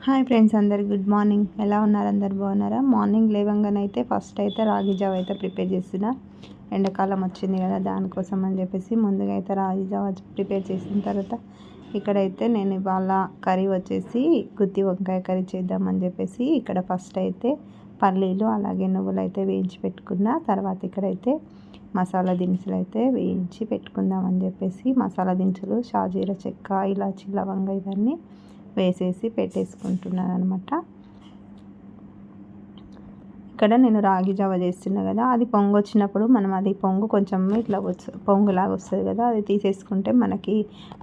Hi friends అందరు good morning. ఎలా ఉన్నారు? అందరు బాగున్నారా? మార్నింగ్ లేవంగానైతే ఫస్ట్ అయితే రాగి జావ అయితే ప్రిపేర్ చేసిన ఎండాకాలం వచ్చింది కదా దానికోసం అని చెప్పేసి ముందుగా అయితే రాగి జావ ప్రిపేర్ చేసిన తర్వాత ఇక్కడైతే నేను ఇవాళ కర్రీ వచ్చేసి గుత్తి వంకాయ కర్రీ చేద్దామని చెప్పేసి ఇక్కడ ఫస్ట్ అయితే పల్లీలు అలాగే నువ్వులు అయితే వేయించి పెట్టుకున్న తర్వాత ఇక్కడైతే మసాలా దినుసులు అయితే వేయించి పెట్టుకుందామని చెప్పేసి మసాలా దినుసులు షాజీర చెక్క ఇలాచి లవంగ ఇవన్నీ వేసేసి పెట్టేసుకుంటున్నాను అనమాట ఇక్కడ నేను రాగి జావ చేస్తున్నా కదా అది పొంగు వచ్చినప్పుడు మనం అది పొంగు కొంచెం ఇట్లా పొంగులాగా వస్తుంది కదా అది తీసేసుకుంటే మనకి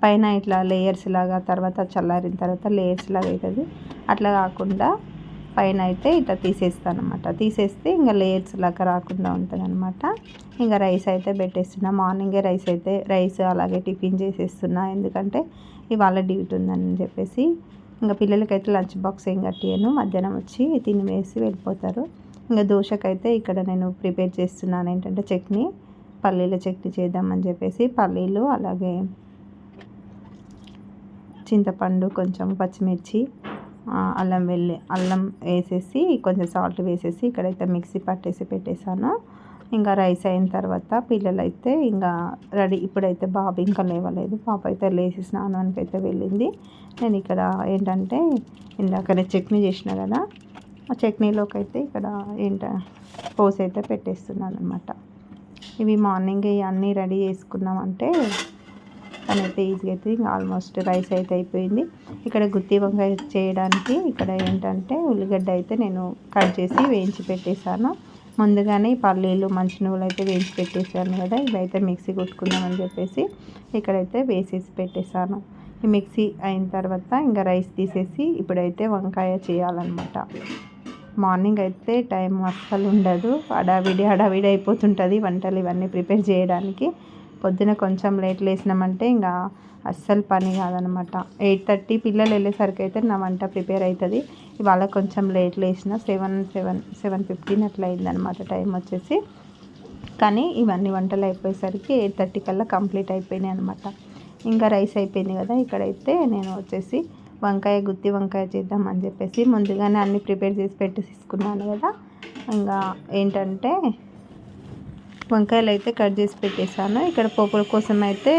పైన ఇట్లా లేయర్స్ లాగా తర్వాత చల్లారిన తర్వాత లేయర్స్ లాగా అవుతుంది అట్లా కాకుండా పైన అయితే ఇట్లా తీసేస్తాను అనమాట తీసేస్తే ఇంకా లేయర్స్ లాగా రాకుండా ఉంటుంది అనమాట ఇంకా రైస్ అయితే పెట్టేస్తున్నా. మార్నింగే రైస్ అయితే రైస్ అలాగే టిఫిన్ చేసేస్తున్నా. ఎందుకంటే ఇవాళ డ్యూటీ ఉందని చెప్పేసి ఇంకా పిల్లలకైతే లంచ్ బాక్స్ ఏం కట్టియను మధ్యాహ్నం వచ్చి తిని వేసి వెళ్ళిపోతారు. ఇంకా దోశకైతే ఇక్కడ నేను ప్రిపేర్ చేస్తున్నాను. ఏంటంటే చట్నీ పల్లీల చట్నీ చేద్దామని చెప్పేసి పల్లీలు అలాగే చింతపండు కొంచెం పచ్చిమిర్చి అల్లం వెల్లి అల్లం వేసేసి కొంచెం సాల్ట్ వేసేసి ఇక్కడైతే మిక్సీ పట్టేసి పెట్టేశాను. ఇంకా రైస్ అయిన తర్వాత పిల్లలు అయితే ఇంకా రెడీ. ఇప్పుడైతే బాబు ఇంకా లేవలేదు. పాప అయితే లేచి స్నానానికి అయితే వెళ్ళింది. నేను ఇక్కడ ఏంటంటే ఇందాకనే చట్నీ చేసిన కదా ఆ చట్నీలోకి అయితే ఇక్కడ ఏంట పోసి అయితే పెట్టేస్తున్నాను అనమాట ఇవి మార్నింగ్ అన్నీ రెడీ చేసుకున్నామంటే తనైతే అయితే ఈజీగా అయితే ఇంకా ఆల్మోస్ట్ రైస్ అయితే అయిపోయింది. ఇక్కడ గుత్తి వంకాయ చేయడానికి ఇక్కడ ఏంటంటే ఉల్లిగడ్డ అయితే నేను కట్ చేసి వేయించి పెట్టేశాను. ముందుగానే పల్లీలు మంచి నువ్వులు అయితే వేయించి పెట్టేసాను కదా ఇవైతే మిక్సీ కొట్టుకుందామని చెప్పేసి ఇక్కడైతే వేసేసి పెట్టేశాను. ఈ మిక్సీ అయిన తర్వాత ఇంకా రైస్ తీసేసి ఇప్పుడైతే వంకాయ చేయాలన్నమాట. మార్నింగ్ అయితే టైం అస్సలు ఉండదు. అడావిడి అడావిడి అయిపోతుంటుంది వంటలు ఇవన్నీ ప్రిపేర్ చేయడానికి. పొద్దున కొంచెం లేట్ లేసినామంటే ఇంకా అస్సలు పని కాదనమాట. ఎయిట్ థర్టీ పిల్లలు వెళ్ళేసరికి అయితే నా వంట ప్రిపేర్ అవుతుంది ఇవాళ కొంచెం లేట్ లేచిన సెవెన్ సెవెన్ సెవెన్ ఫిఫ్టీన్ అట్లా అయిందనమాట టైం వచ్చేసి. కానీ ఇవన్నీ వంటలు అయిపోయేసరికి ఎయిట్ థర్టీ కల్లా కంప్లీట్ అయిపోయినాయి అనమాట. ఇంకా రైస్ అయిపోయింది కదా ఇక్కడైతే నేను వచ్చేసి వంకాయ గుత్తి వంకాయ చేద్దామని చెప్పేసి ముందుగానే అన్నీ ప్రిపేర్ చేసి పెట్టి తీసుకున్నాను కదా. ఇంకా ఏంటంటే వంకాయలు అయితే కట్ చేసి పెట్టేశాను. ఇక్కడ పోపుల కోసం అయితే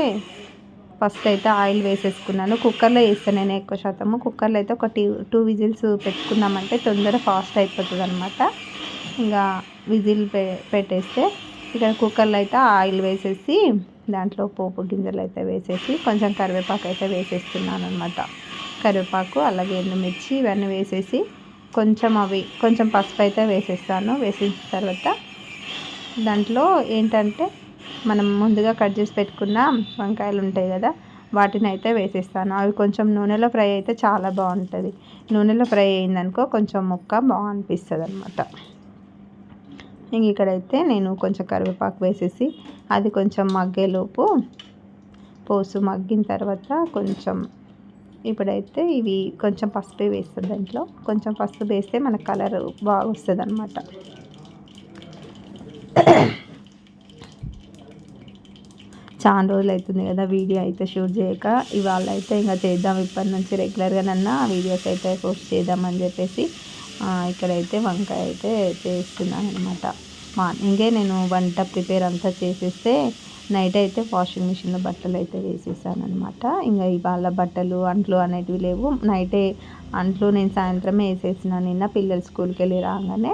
ఫస్ట్ అయితే ఆయిల్ వేసేసుకున్నాను. కుక్కర్లో వేస్తాను నేను ఎక్కువ శాతము. కుక్కర్లో అయితే ఒక టూ టూ విజిల్స్ పెట్టుకున్నామంటే తొందర ఫాస్ట్ అయిపోతుంది అనమాట ఇంకా విజిల్ పె పెట్టేస్తే ఇక్కడ కుక్కర్లో అయితే ఆయిల్ వేసేసి దాంట్లో పోపు గింజలు అయితే వేసేసి కొంచెం కరివేపాకు అయితే వేసేస్తున్నాను అనమాట కరివేపాకు అలాగే ఎండుమిర్చి ఇవన్నీ వేసేసి కొంచెం అవి కొంచెం పసుపు అయితే వేసేస్తాను. వేసేసిన తర్వాత దాంట్లో ఏంటంటే మనం ముందుగా కట్ చేసి పెట్టుకున్న వంకాయలు ఉంటాయి కదా వాటిని అయితే వేసేస్తాను. అవి కొంచెం నూనెలో ఫ్రై అయితే చాలా బాగుంటుంది. నూనెలో ఫ్రై అయిందనుకో కొంచెం ముక్క బాగా అనిపిస్తుంది అనమాట ఇంక ఇక్కడైతే నేను కొంచెం కరివేపాకు వేసేసి అది కొంచెం మగ్గేలోపు పోసు మగ్గిన తర్వాత కొంచెం ఇప్పుడైతే ఇవి కొంచెం పసుపు వేస్తుంది దాంట్లో. కొంచెం పసుపు వేస్తే మన కలర్ బాగా వస్తుంది అనమాట చాలా రోజులు అవుతుంది కదా వీడియో అయితే షూట్ చేయక. ఇవాళ అయితే ఇంకా చేద్దాం. ఇప్పటి నుంచి రెగ్యులర్గా నన్న వీడియోస్ అయితే పోస్ట్ చేద్దామని చెప్పేసి ఇక్కడైతే వంకాయ అయితే చేస్తున్నాను అనమాట మార్నింగే నేను వంట ప్రిపేర్ అంతా చేసేస్తే నైట్ అయితే వాషింగ్ మిషన్లో బట్టలు అయితే వేసేసాను అనమాట ఇంకా ఇవాళ బట్టలు అంట్లు అనేటివి లేవు. నైటే అంట్లు నేను సాయంత్రమే వేసేసిన. నిన్న పిల్లలు స్కూల్కి వెళ్ళి రాగానే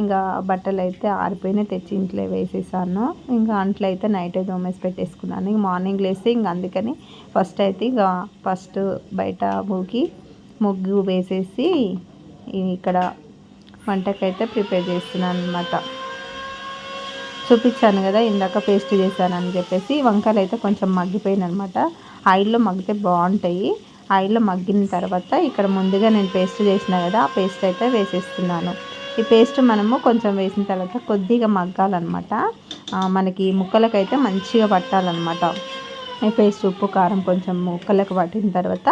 ఇంకా బట్టలు అయితే ఆరిపోయినాయి తెచ్చి ఇంట్లో వేసేసాను. ఇంకా అంట్లో అయితే నైటే దోమేసి పెట్టేసుకున్నాను. ఇంక మార్నింగ్ లేస్తే ఇంక అందుకని ఫస్ట్ అయితే ఇక ఫస్ట్ బయట మూగి ముగ్గు వేసేసి ఇక్కడ వంటకైతే ప్రిపేర్ చేస్తున్నాను అనమాట చూపించాను కదా ఇందాక పేస్ట్ చేశానని చెప్పేసి వంకాయలు అయితే కొంచెం మగ్గిపోయింది అనమాట ఆయిల్లో మగ్గితే బాగుంటాయి. ఆయిల్లో మగ్గిన తర్వాత ఇక్కడ ముందుగా నేను పేస్ట్ చేసిన కదా ఆ పేస్ట్ అయితే వేసేస్తున్నాను. ఈ పేస్ట్ మనము కొంచెం వేసిన తర్వాత కొద్దిగా మగ్గాలన్నమాట. మనకి ముక్కలకైతే మంచిగా పట్టాలన్నమాట. ఈ పేస్ట్ ఉప్పు కారం కొంచెం ముక్కలకు పట్టిన తర్వాత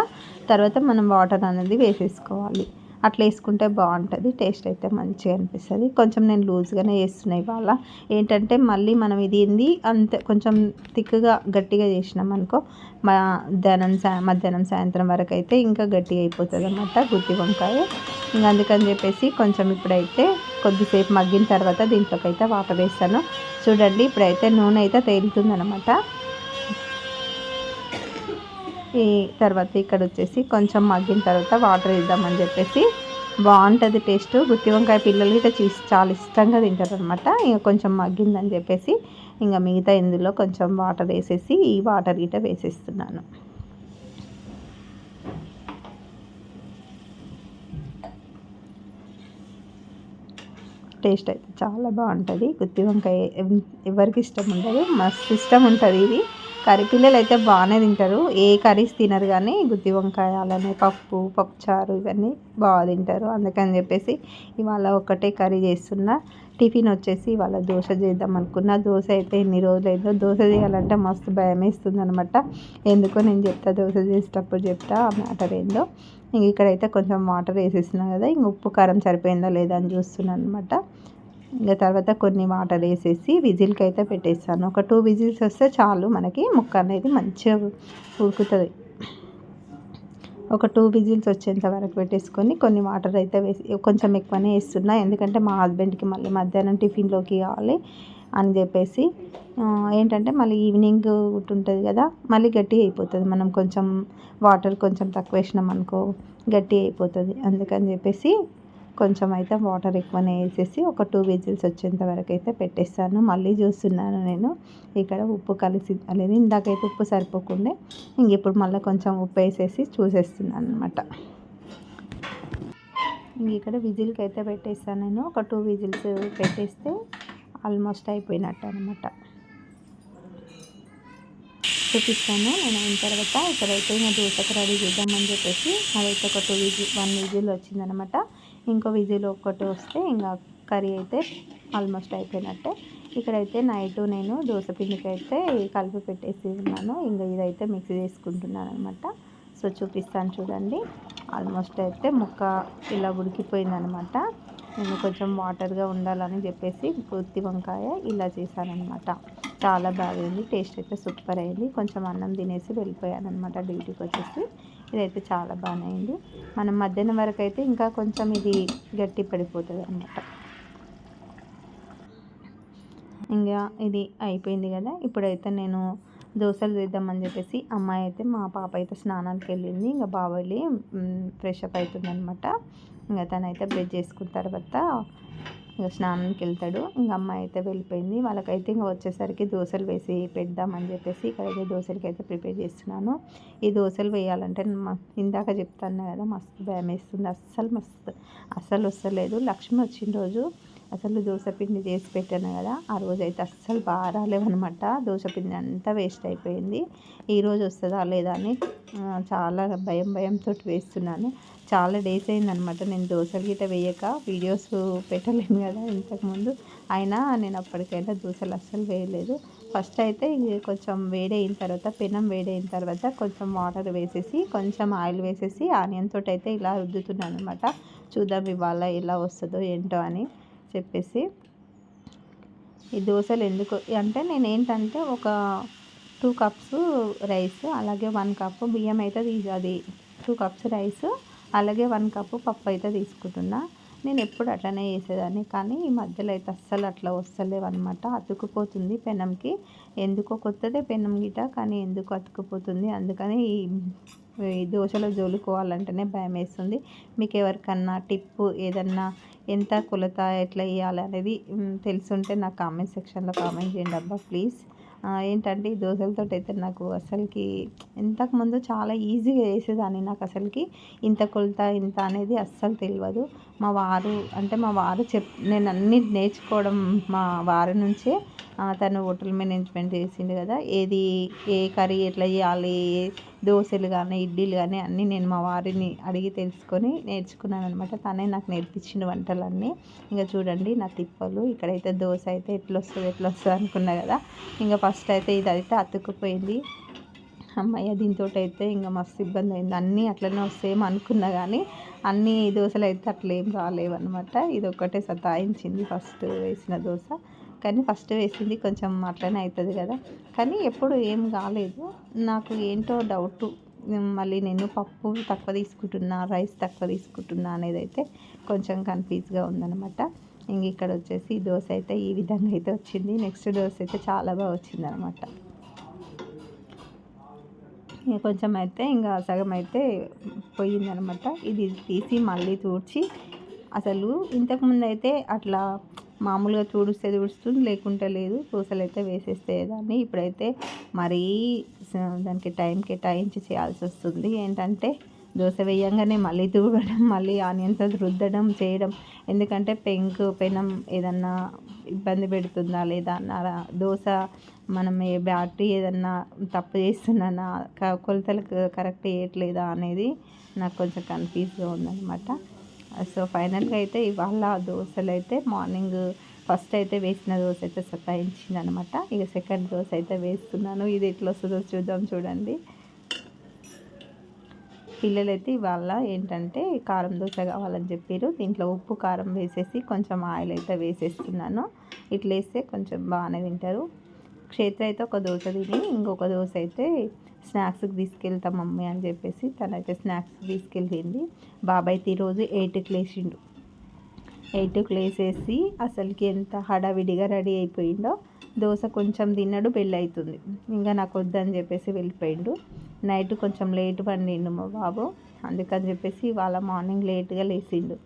తర్వాత మనం వాటర్ అనేది వేసేసుకోవాలి. అట్లా వేసుకుంటే బాగుంటుంది టేస్ట్ అయితే మంచిగా అనిపిస్తుంది. కొంచెం నేను లూజ్గానే వేస్తున్నాయి ఇవాళ. ఏంటంటే మళ్ళీ మనం ఇది ఏంది అంతే కొంచెం థిక్గా గట్టిగా చేసినాం అనుకో మధ్యాహ్నం సా మధ్యాహ్నం సాయంత్రం వరకు అయితే ఇంకా గట్టిగా అయిపోతుంది అనమాట గుత్తి వంకాయ. ఇంకా అందుకని చెప్పేసి కొంచెం ఇప్పుడైతే కొద్దిసేపు మగ్గిన తర్వాత దీంట్లోకి అయితే వాటర్ వేస్తాను. చూడండి ఇప్పుడైతే నూనె అయితే తేలుతుందనమాట ఈ తర్వాత ఇక్కడ వచ్చేసి కొంచెం మగ్గిన తర్వాత వాటర్ వేద్దామని చెప్పేసి బాగుంటుంది టేస్ట్. గుత్తి వంకాయ పిల్లలు ఇట్లా చీసి చాలా ఇష్టంగా తింటారు అనమాట ఇంకా కొంచెం మగ్గిందని చెప్పేసి ఇంకా మిగతా ఇందులో కొంచెం వాటర్ వేసేసి ఈ వాటర్ గిట వేసేస్తున్నాను. టేస్ట్ అయితే చాలా బాగుంటుంది. గుత్తి వంకాయ ఎవరికి ఇష్టం ఉండదు. మస్తు ఇష్టం ఉంటుంది ఇది. కర్రీ పిల్లలు అయితే బాగానే తింటారు. ఏ కర్రీస్ తినరు కానీ గుత్తి వంకాయ అలానే పప్పు పప్పుచారు ఇవన్నీ బాగా తింటారు. అందుకని చెప్పేసి ఇవాళ ఒక్కటే కర్రీ చేస్తున్నా. టిఫిన్ వచ్చేసి ఇవాళ దోశ చేద్దాం అనుకున్నా. దోశ అయితే ఎన్ని రోజులైందో దోశ చేయాలంటే మస్తు భయం వేస్తుంది అనమాట ఎందుకో నేను చెప్తా దోశ చేసేటప్పుడు చెప్తా ఆ మ్యాటర్ ఏందో. ఇంక ఇక్కడైతే కొంచెం వాటర్ వేసేసినా కదా ఇంక ఉప్పు కారం సరిపోయిందా లేదా అని చూస్తున్నాను అనమాట ఇంకా తర్వాత కొన్ని వాటర్ వేసేసి విజిల్కి అయితే పెట్టేస్తాను. ఒక టూ విజిల్స్ వస్తే చాలు మనకి ముక్క అనేది మంచిగా ఉడుకుతుంది. ఒక టూ విజిల్స్ వచ్చేంత వరకు పెట్టేసుకొని కొన్ని వాటర్ అయితే వేసి కొంచెం ఎక్కువనే వేస్తున్నా. ఎందుకంటే మా హస్బెండ్కి మళ్ళీ మధ్యాహ్నం టిఫిన్లోకి కావాలి అని చెప్పేసి ఏంటంటే మళ్ళీ ఈవినింగ్ ఉంటుంది కదా మళ్ళీ గట్టి అయిపోతుంది. మనం కొంచెం వాటర్ కొంచెం తక్కువ వేసినాం అనుకో గట్టి అయిపోతుంది. అందుకని చెప్పేసి కొంచెం అయితే వాటర్ ఎక్కువనే వేసేసి ఒక టూ విజిల్స్ వచ్చేంత వరకు అయితే పెట్టేస్తాను. మళ్ళీ చూస్తున్నాను నేను. ఇక్కడ ఉప్పు కలిసి అనేది ఇందాకైతే ఉప్పు సరిపోకుండా ఇంక ఇప్పుడు మళ్ళీ కొంచెం ఉప్పు వేసేసి చూసేస్తున్నాను అనమాట ఇంక ఇక్కడ విజిల్కి అయితే పెట్టేస్తాను నేను. ఒక టూ విజిల్స్ పెట్టేస్తే ఆల్మోస్ట్ అయిపోయినట్టు అనమాట చూపిస్తాను. నేను అయిన తర్వాత ఇక్కడైతే ఇంకా దోశకు రెడీ చేద్దామని చెప్పేసి అదైతే ఒక టూ విజిల్ వన్ విజిల్ వచ్చిందనమాట ఇంకో విజిల్ ఒక్కటి వస్తే ఇంకా కర్రీ అయితే ఆల్మోస్ట్ అయిపోయినట్టే. ఇక్కడైతే నైట్ నేను దోశ పిండికి అయితే కలిపి పెట్టేసి ఉన్నాను. ఇంకా ఇదైతే మిక్సీ చేసుకుంటున్నాను అనమాట సో చూపిస్తాను చూడండి. ఆల్మోస్ట్ అయితే ముక్క ఇలా ఉడికిపోయిందనమాట నేను కొంచెం వాటర్గా ఉండాలని చెప్పేసి పూర్తి వంకాయ ఇలా చేశానమాట చాలా బాగుంది. టేస్ట్ అయితే సూపర్ అయింది. కొంచెం అన్నం తినేసి వెళ్ళిపోయాను అనమాట డ్యూటీకి వచ్చేసి. ఇదైతే చాలా బాగానే అయింది మనం మధ్యాహ్నం వరకు అయితే ఇంకా కొంచెం ఇది గట్టి పడిపోతుంది అనమాట ఇంకా ఇది అయిపోయింది కదా. ఇప్పుడైతే నేను దోశలు చేద్దామని చెప్పేసి అమ్మాయి అయితే మా పాప అయితే స్నానానికి వెళ్ళింది. ఇంకా బాబాయి ఫ్రెష్ అప్ అవుతుంది అనమాట ఇంకా తనైతే బ్రెడ్ చేసుకున్న తర్వాత ఇంకా స్నానానికి వెళ్తాడు. ఇంకా అమ్మ అయితే వెళ్ళిపోయింది. వాళ్ళకైతే ఇంకా వచ్చేసరికి దోశలు వేసి పెడదామని చెప్పేసి ఇక్కడైతే దోశలకి అయితే ప్రిపేర్ చేస్తున్నాను. ఈ దోశలు వేయాలంటే ఇందాక చెప్తాను కదా మస్తు భయం వేస్తుంది అస్సలు మస్తు అస్సలు వస్తలేదు. లక్ష్మి వచ్చిన రోజు అసలు దోశపిండి చేసి పెట్టాను కదా ఆ రోజు అయితే అస్సలు బాగా రాలేవన్నమాట దోశపిండి అంతా వేస్ట్ అయిపోయింది. ఈరోజు వస్తుందా లేదా అని చాలా భయం భయంతో వేస్తున్నాను. చాలా డేస్ అయిందనమాట నేను దోశలు గిట్ట వేయక వీడియోస్ పెట్టలేను కదా ఇంతకుముందు. అయినా నేను అప్పటికైనా దోశలు అస్సలు వేయలేదు. ఫస్ట్ అయితే కొంచెం వేడైన తర్వాత పెనం వేడైన తర్వాత కొంచెం వాటర్ వేసేసి కొంచెం ఆయిల్ వేసేసి ఆనియన్ తోటి అయితే ఇలా రుద్దుతున్నాను అనమాట చూద్దాం ఇవాళ ఎలా వస్తుందో ఏంటో అని. చెప్పేసి. ఈ దోశలు ఎందుకు అంటే నేను ఏంటంటే ఒక టూ కప్స్ రైస్ అలాగే వన్ కప్ బియ్యం అయితే తీసి అది టూ కప్స్ రైస్ అలాగే వన్ కప్పు పప్పు అయితే తీసుకుంటున్నా. నేను ఎప్పుడు అట్లనే చేసేదాన్ని కానీ ఈ మధ్యలో అయితే అస్సలు అట్లా వస్తలేవు అనమాట అతుక్కుపోతుంది పెనంకి. ఎందుకో కొత్తదే పెనం గిట కానీ ఎందుకు అతుకుపోతుంది? అందుకని ఈ దోశలో జోలుకోవాలంటేనే భయం వేస్తుంది మీకు ఎవరికన్నా టిప్పు ఏదన్నా ఎంత కొలత ఎట్లా వేయాలి అనేది తెలుసుంటే నాకు కామెంట్ సెక్షన్లో కామెంట్ చేయండి అబ్బా ప్లీజ్ ఏంటంటే ఈ దోశలతో అయితే నాకు అసలుకి ఇంతకుముందు చాలా ఈజీగా వేసేదాన్ని నాకు అసలుకి. ఇంత కొలత ఇంత అనేది అస్సలు తెలియదు. మా వారు అంటే మా వారు చెప్ నేను అన్నీ నేర్చుకోవడం మా వారి నుంచే తను హోటల్ మేనేజ్మెంట్ చేసిండు కదా. ఏది ఏ కర్రీ ఎట్లా చేయాలి దోశలు కానీ ఇడ్లీలు కానీ అన్నీ నేను మా వారిని అడిగి తెలుసుకొని నేర్చుకున్నాను అనమాట తనే నాకు నేర్పించిన వంటలన్నీ. ఇంకా చూడండి నా తిప్పలు. ఇక్కడైతే దోశ అయితే ఎట్లా వస్తుంది ఎట్లా వస్తుంది అనుకున్నా కదా. ఇంకా ఫస్ట్ అయితే ఇది అయితే అతుక్కుపోయింది. అమ్మయ్య దీంతో అయితే ఇంకా మస్తు ఇబ్బంది అయింది అన్నీ అట్లనే వస్తాయేమో అనుకున్నా కానీ అన్ని దోశలు అయితే అట్లా ఏం రాలేవన్నమాట. ఇది ఒక్కటే సతాయించింది ఫస్ట్ వేసిన దోశ. కానీ ఫస్ట్ వేసింది కొంచెం అట్లనే అవుతుంది కదా. కానీ ఎప్పుడు ఏం కాలేదు. నాకు ఏంటో డౌట్ మళ్ళీ నేను పప్పు తక్కువ తీసుకుంటున్నా రైస్ తక్కువ తీసుకుంటున్నా అనేది అయితే కొంచెం కన్ఫ్యూజ్గా ఉందన్నమాట. ఇంక ఇక్కడ వచ్చేసి దోశ అయితే ఈ విధంగా అయితే వచ్చింది. నెక్స్ట్ దోశ అయితే చాలా బాగా వచ్చింది అనమాట కొంచెం అయితే ఇంకా సగం అయితే పోయిందనమాట ఇది తీసి మళ్ళీ తూడ్చి అసలు ఇంతకుముందు అయితే అట్లా మామూలుగా చూడుస్తే తుడుస్తుంది లేకుంటే లేదు. దోశలు అయితే వేసేసేదాన్ని ఇప్పుడైతే మరీ దానికి టైం కేటాయించి చేయాల్సి వస్తుంది. ఏంటంటే దోశ వేయంగానే మళ్ళీ తూడడం మళ్ళీ ఆనియన్తో రుద్దడం చేయడం. ఎందుకంటే పెంకు పెనం ఏదన్నా ఇబ్బంది పెడుతుందా లేదా అన్న దోశ మనం ఏ బ్యాటరీ ఏదన్నా తప్పు చేస్తున్నానా కొలతలకు కరెక్ట్ వేయట్లేదా అనేది నాకు కొంచెం కన్ఫ్యూజ్గా ఉందన్నమాట. సో ఫైనల్గా అయితే ఇవాళ దోశలు అయితే మార్నింగ్ ఫస్ట్ అయితే వేసిన దోశ అయితే సతాయించింది అనమాట ఇక సెకండ్ దోశ అయితే వేస్తున్నాను. ఇది ఎట్లా వస్తుందో చూద్దాం చూడండి. పిల్లలైతే ఇవాళ ఏంటంటే కారం దోశ కావాలని చెప్పారు దీంట్లో ఉప్పు కారం వేసేసి కొంచెం ఆయిల్ అయితే వేసేస్తున్నాను. ఇట్లా వేస్తే కొంచెం బాగానే తింటారు. క్షేత్ర అయితే ఒక దోశ తిని ఇంకొక దోశ అయితే స్నాక్స్కి తీసుకెళ్తాం మమ్మీ అని చెప్పేసి తనైతే స్నాక్స్ తీసుకెళ్ళింది. బాబాయ్ అయితే ఈరోజు ఎయిట్కి లేచిండు. ఎయిట్కి లేసేసి అసలుకి ఎంత హడావిడిగా రెడీ అయిపోయిండో దోశ కొంచెం తిన్నాడు పెళ్ళి అవుతుంది ఇంకా నాకు వద్దని చెప్పేసి వెళ్ళిపోయిండు. నైట్ కొంచెం లేట్ పండిండు మా బాబు. అందుకని చెప్పేసి వాళ్ళ మార్నింగ్ లేట్గా లేచిండు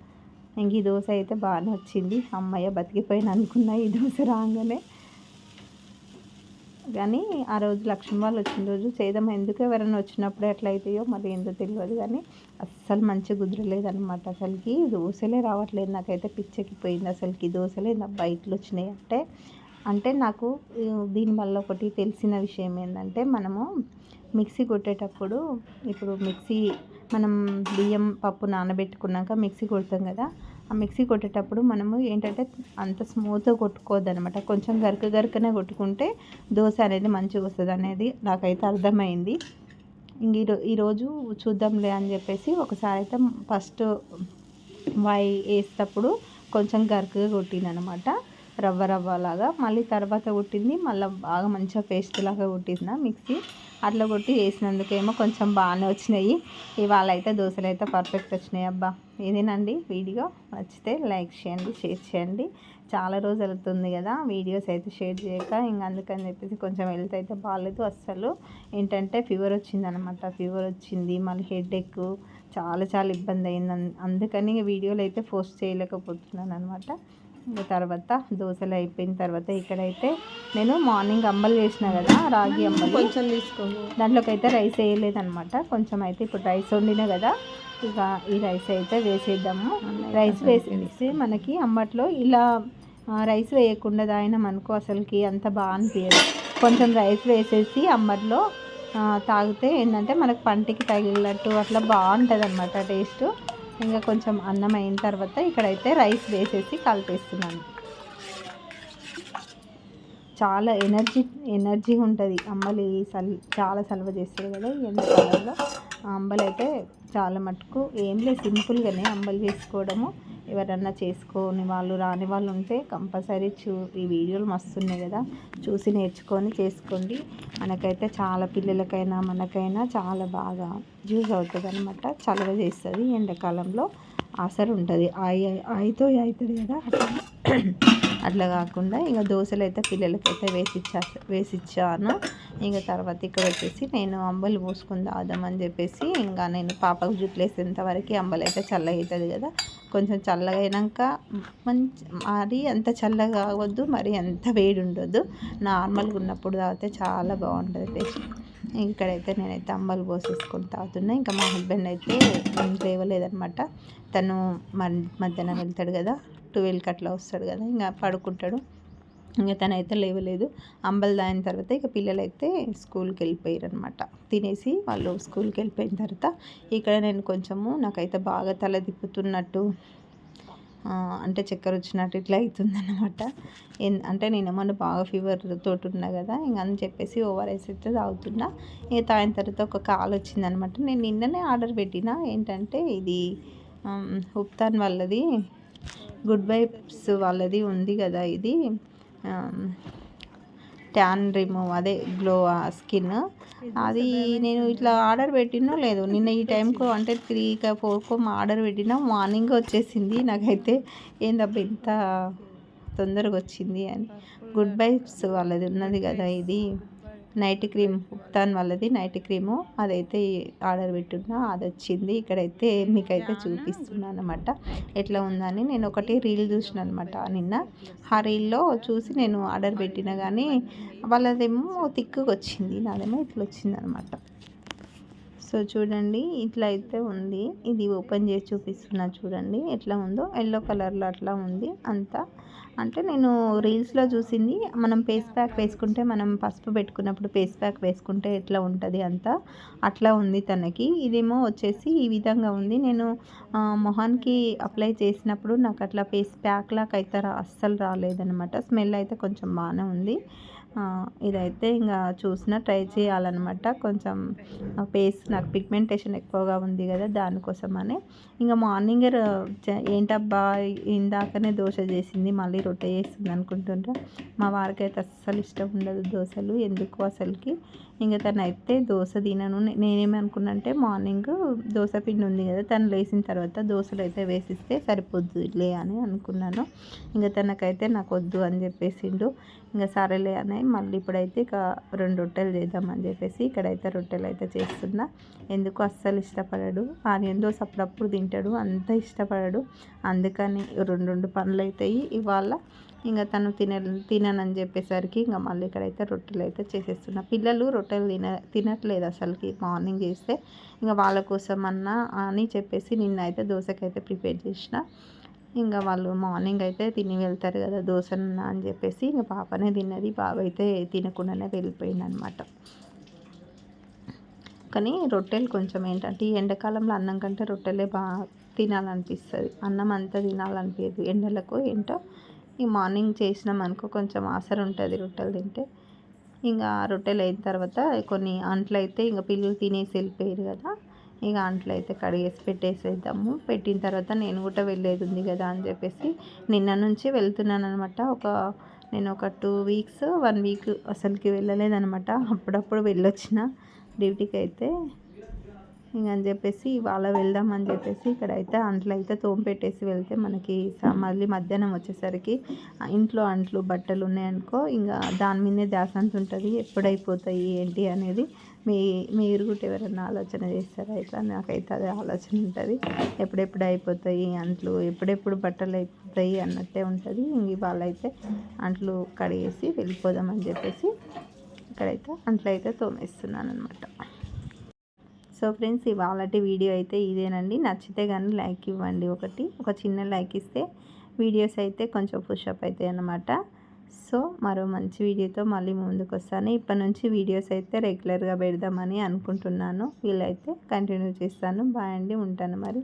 ఇంక ఈ దోశ అయితే బాగానే వచ్చింది. అమ్మయ్య బతికిపోయిన అనుకున్నా ఈ దోశ రాగానే. కానీ ఆ రోజు లక్ష్మీ వాళ్ళు వచ్చిన రోజు చేద్దాం ఎందుకు ఎవరైనా వచ్చినప్పుడు ఎట్లా అవుతాయో మరి ఏందో తెలియదు కానీ అస్సలు మంచి కుదరలేదనమాట అసలుకి. దోశలే రావట్లేదు నాకైతే పిచ్చెక్కిపోయింది అసలుకి. దోశలే నా బయటలు వచ్చినాయి. అంటే అంటే నాకు దీనివల్ల ఒకటి తెలిసిన విషయం ఏంటంటే మనము మిక్సీ కొట్టేటప్పుడు ఇప్పుడు మిక్సీ మనం బియ్యం పప్పు నానబెట్టుకున్నాక మిక్సీ కొడతాం కదా ఆ మిక్సీ కొట్టేటప్పుడు మనము ఏంటంటే అంత స్మూత్గా కొట్టుకోవద్దు అనమాట కొంచెం గరక గరకనే కొట్టుకుంటే దోశ అనేది మంచిగా వస్తుంది అనేది నాకైతే అర్థమైంది. ఇంక ఈరోజు చూద్దాంలే అని చెప్పేసి ఒకసారి అయితే ఫస్ట్ వాయి వేసేటప్పుడు కొంచెం గరకగా కొట్టింది అనమాట రవ్వ రవ్వ లాగా. మళ్ళీ తర్వాత కొట్టింది. మళ్ళీ బాగా మంచిగా పేస్ట్ లాగా కొట్టిందా మిక్సీ. అట్లా కొట్టి వేసినందుకేమో కొంచెం బాగానే వచ్చినాయి. ఇవాళ అయితే దోశలు అయితే పర్ఫెక్ట్ వచ్చినాయి అబ్బా. ఇదేనండి వీడియో. నచ్చితే లైక్ చేయండి షేర్ చేయండి. చాలా రోజు వెళ్తుంది కదా వీడియోస్ అయితే షేర్ చేయక. ఇంక అందుకని చెప్పేసి కొంచెం వెళ్తే అయితే బాగాలేదు అస్సలు. ఏంటంటే ఫీవర్ వచ్చిందనమాట ఫీవర్ వచ్చింది మళ్ళీ హెడ్ చాలా చాలా ఇబ్బంది అయింది అందుకని వీడియోలు అయితే పోస్ట్ చేయలేకపోతున్నాను అనమాట తర్వాత దోశలు అయిపోయిన తర్వాత ఇక్కడైతే నేను మార్నింగ్ అంబలు చేసిన కదా రాగి అంబలి. కొంచెం తీసుకోండి దాంట్లోకి అయితే రైస్ వేయలేదనమాట కొంచెం అయితే ఇప్పుడు రైస్ వండిన కదా ఇక ఈ రైస్ అయితే వేసేద్దాము. రైస్ వేసేసి మనకి అంబట్లో ఇలా రైస్ వేయకుండా తాగినాం అనుకో అసలుకి అంత బాగా అనిపించదు కొంచెం రైస్ వేసేసి అంబట్లో తాగితే ఏంటంటే మనకు పంటికి తగిలినట్టు అట్లా బాగుంటుంది అనమాట టేస్ట్. ఇంకా కొంచెం అన్నం అయిన తర్వాత ఇక్కడైతే రైస్ వేసేసి కలిపేస్తున్నాను. చాలా ఎనర్జీ ఎనర్జీ ఉంటుంది. అమ్మలు సల్ చాలా సలవ చేస్తారు కదా ఈ ఎండాకాలంలో అంబలి అయితే చాలా మటుకు ఏం లేదు సింపుల్గానే అంబలి చేసుకోవడము. ఎవరన్నా చేసుకొని వాళ్ళు రాని వాళ్ళు ఉంటే కంపల్సరీ చూ ఈ వీడియోలు మస్తున్నాయి కదా. చూసి నేర్చుకొని చేసుకోండి. మనకైతే చాలా పిల్లలకైనా మనకైనా చాలా బాగా యూజ్ అవుతుంది అనమాట చలవ చేస్తుంది ఎండాకాలంలో. ఆసరు ఉంటుంది. ఆయి ఆయితో అవుతుంది కదా అట్లా అట్లా కాకుండా ఇంకా దోశలు అయితే పిల్లలకైతే వేసిచ్చా వేసిచ్చాను. ఇంకా తర్వాత ఇక్కడ వచ్చేసి నేను అంబలు పోసుకుని తాగుదామని చెప్పేసి ఇంకా నేను పాపకు జుట్లేసేంత వరకు అంబలు అయితే చల్ల అవుతుంది కదా. కొంచెం చల్లగా అయినాక మంచి మరీ అంత చల్లగా కావద్దు మరి అంత వేడి ఉండొద్దు నార్మల్గా ఉన్నప్పుడు తాగితే చాలా బాగుంటుంది టేస్ట్. ఇక్కడైతే నేనైతే అంబలు పోసేసుకొని తాగుతున్నా. ఇంకా మా హస్బెండ్ అయితే లేవలేదనమాట. తను మధ్యాహ్నం వెళ్తాడు కదా. ట్వెల్వ్కి అట్లా వస్తాడు కదా ఇంకా పడుకుంటాడు. ఇంకా తనైతే లేవలేదు. అంబలు తాగిన తర్వాత ఇక పిల్లలు అయితే స్కూల్కి వెళ్ళిపోయారు అనమాట తినేసి వాళ్ళు స్కూల్కి వెళ్ళిపోయిన తర్వాత ఇక్కడ నేను కొంచెము నాకైతే బాగా తల తిప్పుతున్నట్టు అంటే చక్కెర వచ్చినట్టు ఇట్లా అవుతుందన్నమాట. అంటే నేను ఏమన్నా బాగా ఫీవర్ తోటి ఉన్నా కదా ఇంక అని చెప్పేసి ఓఆర్ఎస్ అయితే తాగుతున్నా. ఇక తాగిన తర్వాత ఒక కాల్ వచ్చిందనమాట నేను నిన్ననే ఆర్డర్ పెట్టిన. ఏంటంటే ఇది ఉప్తాన్ వాళ్ళది గుడ్ వైబ్స్ వాళ్ళది ఉంది కదా ఇది. ట్యాన్ రిమూవ్ అదే గ్లో స్కిన్. అది నేను ఇట్లా ఆర్డర్ పెట్టినో లేదు నిన్న ఈ టైంకు అంటే త్రీకా ఫోర్కో ఆర్డర్ పెట్టినా మార్నింగ్ వచ్చేసింది. నాకైతే ఏందబ్బా ఇంత తొందరగా వచ్చింది అని. గుడ్ బైస్ వాళ్ళది ఉన్నది కదా ఇది. నైట్ క్రీమ్ ఉప్తాన్ వాళ్ళది నైట్ క్రీము. అదైతే ఆర్డర్ పెట్టున్నా అది వచ్చింది ఇక్కడైతే మీకైతే చూపిస్తున్నాను అనమాట ఎట్లా ఉందని నేను ఒకటి రీల్ చూసిన అనమాట నిన్న. ఆ రీల్లో చూసి నేను ఆర్డర్ పెట్టిన కానీ వాళ్ళదేమో తిక్కుగా వచ్చింది నాదేమో ఇట్లా వచ్చింది అనమాట సో చూడండి ఇట్లా అయితే ఉంది. ఇది ఓపెన్ చేసి చూపిస్తున్నా చూడండి. ఎట్లా ఉందో ఎల్లో కలర్లో అట్లా ఉంది. అంతా అంటే నేను రీల్స్లో చూసింది మనం పేస్ ప్యాక్ వేసుకుంటే మనం పసుపు పెట్టుకున్నప్పుడు పేస్ ప్యాక్ వేసుకుంటే ఎట్లా ఉంటుంది అంతా? అట్లా ఉంది తనకి. ఇదేమో వచ్చేసి ఈ విధంగా ఉంది. నేను మొహానికి అప్లై చేసినప్పుడు నాకు అట్లా పేస్ ప్యాక్ లాగా అయితే అస్సలు రాలేదనమాట స్మెల్ అయితే కొంచెం బాగానే ఉంది. ఇదైతే ఇంకా చూసిన ట్రై చేయాలన్నమాట. కొంచెం ఫేస్ నాకు పిగ్మెంటేషన్ ఎక్కువగా ఉంది కదా దానికోసం అని ఇంకా మార్నింగ్ ఏంటబ్బా ఇందాకనే దోశ చేసింది మళ్ళీ రొట్టె చేస్తుంది అనుకుంటుంటా మా వారికి అయితే అస్సలు ఇష్టం ఉండదు దోశలు ఎందుకు అసలుకి? ఇంకా తను అయితే దోశ తినను. నేనేమనుకున్నంటే మార్నింగ్ దోశ పిండి ఉంది కదా తను లేచిన తర్వాత దోశలు అయితే వేసిస్తే సరిపోద్దులే అని అనుకున్నాను. ఇంకా తనకైతే నాకు వద్దు అని చెప్పేసిండు. ఇంకా సరేలే అని మళ్ళీ ఇప్పుడైతే ఇక రెండు రొట్టెలు చేద్దామని చెప్పేసి ఇక్కడైతే రొట్టెలు అయితే చేస్తున్నా. ఎందుకు అస్సలు ఇష్టపడడు. ఆనియన్ దోశ అప్పుడప్పుడు తింటాడు అంత ఇష్టపడడు. అందుకని రెండు రెండు పనులు అవుతాయి ఇవాళ ఇంకా తను తిన తిననని చెప్పేసరికి ఇంకా మళ్ళీ ఇక్కడైతే రొట్టెలు అయితే చేసేస్తున్నా. పిల్లలు రొట్టెలు తిన తినట్లేదు అసలుకి మార్నింగ్ చేస్తే. ఇంకా వాళ్ళ కోసం అన్నా అని చెప్పేసి నిన్న అయితే దోశకైతే ప్రిపేర్ చేసిన. ఇంకా వాళ్ళు మార్నింగ్ అయితే తిని వెళ్తారు కదా దోశ అని చెప్పేసి ఇంకా పాపనే తిన్నది. బాబు అయితే తినకుండానే వెళ్ళిపోయింది అనమాట కానీ రొట్టెలు కొంచెం ఏంటంటే ఈ ఎండాకాలంలో అన్నం కంటే రొట్టెలే బాగా తినాలనిపిస్తుంది. అన్నం అంతా తినాలనిపించదు ఎండలకు ఏంటో ఈ మార్నింగ్ చేసినాం అనుకో కొంచెం ఆసర ఉంటుంది రొట్టెలు తింటే. ఇంకా రొట్టెలు అయిన తర్వాత కొన్ని అంట్లు అయితే ఇంకా పిల్లలు తినేసి వెళ్ళిపోయారు కదా. ఇక అంట్లు అయితే కడిగేసి పెట్టేసేద్దాము. పెట్టిన తర్వాత నేను కూడా వెళ్ళేది ఉంది కదా అని చెప్పేసి నిన్న నుంచి వెళ్తున్నాను అనమాట ఒక నేను ఒక టూ వీక్స్ వన్ వీక్ అసలుకి వెళ్ళలేదనమాట అప్పుడప్పుడు వెళ్ళొచ్చిన డ్యూటీకి అయితే. ఇంకని చెప్పేసి ఇవాళ వెళ్దాం అని చెప్పేసి ఇక్కడైతే అంట్లు అయితే తోమ పెట్టేసి వెళ్తే మనకి మళ్ళీ మధ్యాహ్నం వచ్చేసరికి ఇంట్లో అంట్లు బట్టలు ఉన్నాయనుకో ఇంకా దాని మీదే ధ్యాస అంత ఉంటుంది. ఎప్పుడైపోతాయి ఏంటి అనేది మీ మీరు కూడా ఎవరైనా ఆలోచన చేస్తారా? ఇట్లా నాకైతే అదే ఆలోచన ఉంటుంది. ఎప్పుడెప్పుడు అయిపోతాయి అంట్లు? ఎప్పుడెప్పుడు బట్టలు అయిపోతాయి అన్నట్టే ఉంటుంది. ఇంక ఇవాళ అయితే అంట్లు కడిగేసి వెళ్ళిపోదామని చెప్పేసి ఇక్కడైతే అంట్లు అయితే తోమేస్తున్నాను అనమాట సో ఫ్రెండ్స్ ఇవాళటి వీడియో అయితే ఇదేనండి. నచ్చితే కానీ లైక్ ఇవ్వండి ఒకటి. ఒక చిన్న లైక్ ఇస్తే వీడియోస్ అయితే కొంచెం పుషప్ అవుతాయి అన్నమాట. సో మరో మంచి వీడియోతో మళ్ళీ ముందుకు వస్తాను ఇప్పటి నుంచి వీడియోస్ అయితే రెగ్యులర్గా పెడదామని అనుకుంటున్నాను. వీళ్ళైతే కంటిన్యూ చేస్తాను. బాయ్ అండి. ఉంటాను మరి.